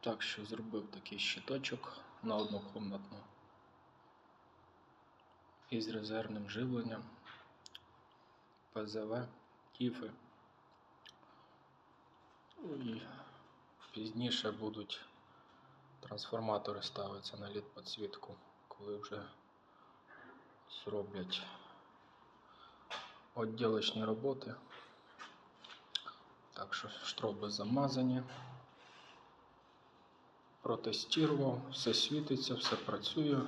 Так що зробив такий щиточок на однокомнатну із резервним живленням, ПЗВ, кіфи. Ну і пізніше будуть трансформатори ставитися на лід підсвітку, коли вже зроблять відділочні роботи. Так що штроби замазані. Протестував, все світиться, все працює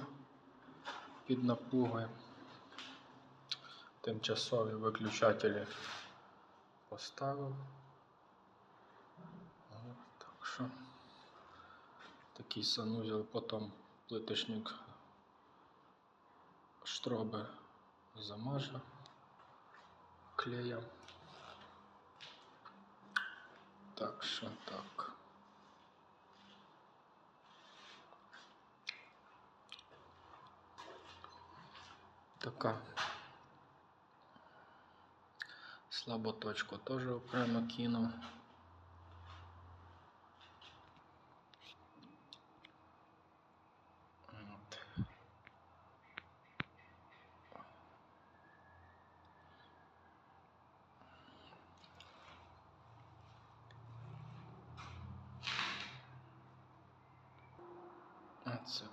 під напугою. Тимчасові виключателі поставив. Так що такий санузел, потім плиточник штроби замаже клеєм. Так що так. Така слаботочку теж окремо кинув. От. А це